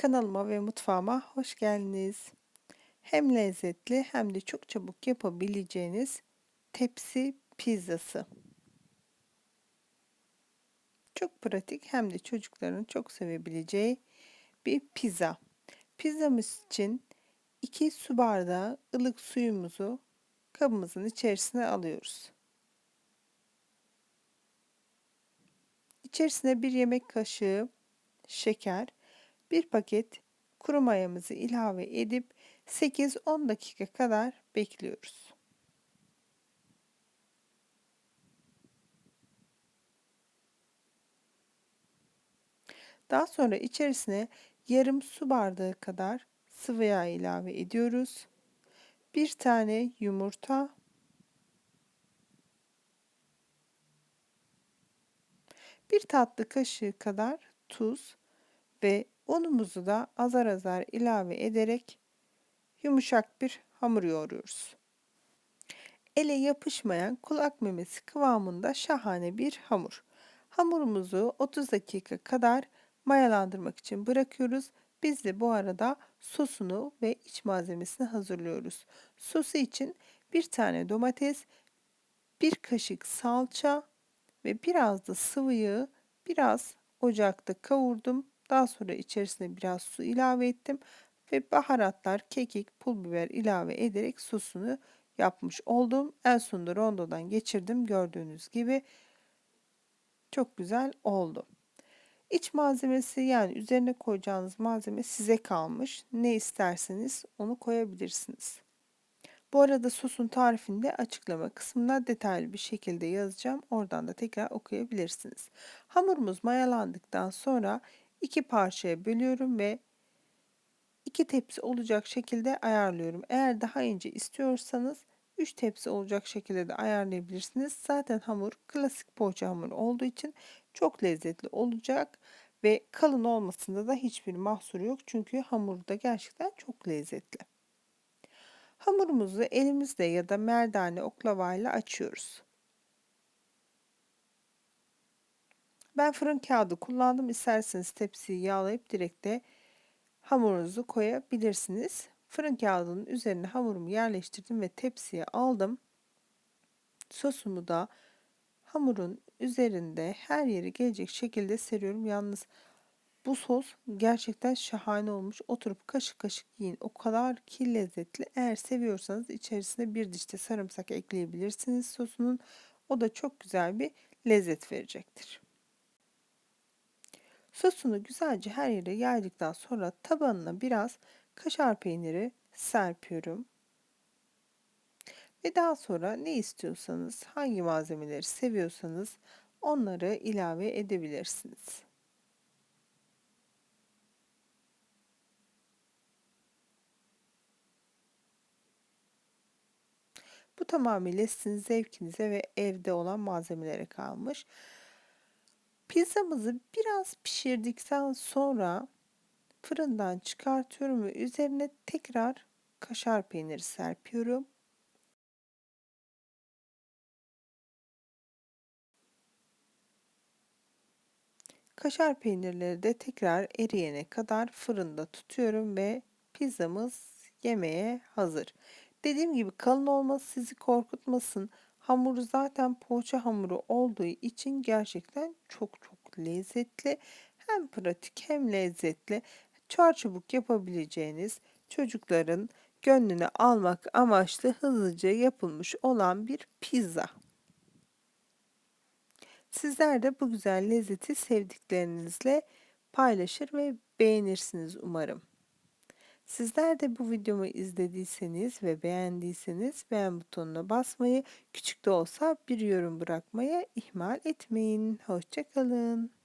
Kanalıma ve mutfağıma hoş geldiniz. Hem lezzetli hem de çok çabuk yapabileceğiniz tepsi pizzası. Çok pratik hem de çocukların çok sevebileceği bir pizza. Pizzamız için 2 su bardağı ılık suyumuzu kabımızın içerisine alıyoruz. İçerisine bir yemek kaşığı şeker, bir paket kuru mayamızı ilave edip 8-10 dakika kadar bekliyoruz. Daha sonra içerisine yarım su bardağı kadar sıvı yağ ilave ediyoruz. Bir tane yumurta, bir tatlı kaşığı kadar tuz ve unumuzu da azar azar ilave ederek yumuşak bir hamur yoğuruyoruz. Ele yapışmayan kulak memesi kıvamında şahane bir hamur. Hamurumuzu 30 dakika kadar mayalandırmak için bırakıyoruz. Biz de bu arada sosunu ve iç malzemesini hazırlıyoruz. Sosu için bir tane domates, bir kaşık salça ve biraz da sıvı yağı biraz ocakta kavurdum. Daha sonra içerisine biraz su ilave ettim ve baharatlar, kekik, pul biber ilave ederek sosunu yapmış oldum. En sonunda rondodan geçirdim. Gördüğünüz gibi çok güzel oldu. İç malzemesi yani üzerine koyacağınız malzeme size kalmış. Ne isterseniz onu koyabilirsiniz. Bu arada sosun tarifini de açıklama kısmına detaylı bir şekilde yazacağım. Oradan da tekrar okuyabilirsiniz. Hamurumuz mayalandıktan sonra iki parçaya bölüyorum ve iki tepsi olacak şekilde ayarlıyorum. Eğer daha ince istiyorsanız 3 tepsi olacak şekilde de ayarlayabilirsiniz. Zaten hamur klasik poğaça hamuru olduğu için çok lezzetli olacak ve kalın olmasında da hiçbir mahsuru yok. Çünkü hamur da gerçekten çok lezzetli. Hamurumuzu elimizle ya da merdane oklavayla açıyoruz. Ben fırın kağıdı kullandım. İsterseniz tepsiyi yağlayıp direkt de hamurunuzu koyabilirsiniz. Fırın kağıdının üzerine hamurumu yerleştirdim ve tepsiye aldım. Sosumu da hamurun üzerinde her yeri gelecek şekilde seriyorum. Yalnız bu sos gerçekten şahane olmuş. Oturup kaşık kaşık yiyin. O kadar ki lezzetli. Eğer seviyorsanız içerisine bir dişte sarımsak ekleyebilirsiniz sosunun. O da çok güzel bir lezzet verecektir. Sosunu güzelce her yere yaydıktan sonra tabanına biraz kaşar peyniri serpiyorum. Ve daha sonra ne istiyorsanız, hangi malzemeleri seviyorsanız onları ilave edebilirsiniz. Bu tamamıyla sizin zevkinize ve evde olan malzemelere kalmış. Pizzamızı biraz pişirdikten sonra fırından çıkartıyorum ve üzerine tekrar kaşar peyniri serpiyorum. Kaşar peynirleri de tekrar eriyene kadar fırında tutuyorum ve pizzamız yemeğe hazır. Dediğim gibi kalın olması sizi korkutmasın. Hamuru zaten poğaça hamuru olduğu için gerçekten çok çok lezzetli. Hem pratik hem lezzetli. Çarçabuk yapabileceğiniz çocukların gönlünü almak amaçlı hızlıca yapılmış olan bir pizza. Sizler de bu güzel lezzeti sevdiklerinizle paylaşır ve beğenirsiniz umarım. Sizler de bu videomu izlediyseniz ve beğendiyseniz beğen butonuna basmayı, küçük de olsa bir yorum bırakmayı ihmal etmeyin. Hoşçakalın.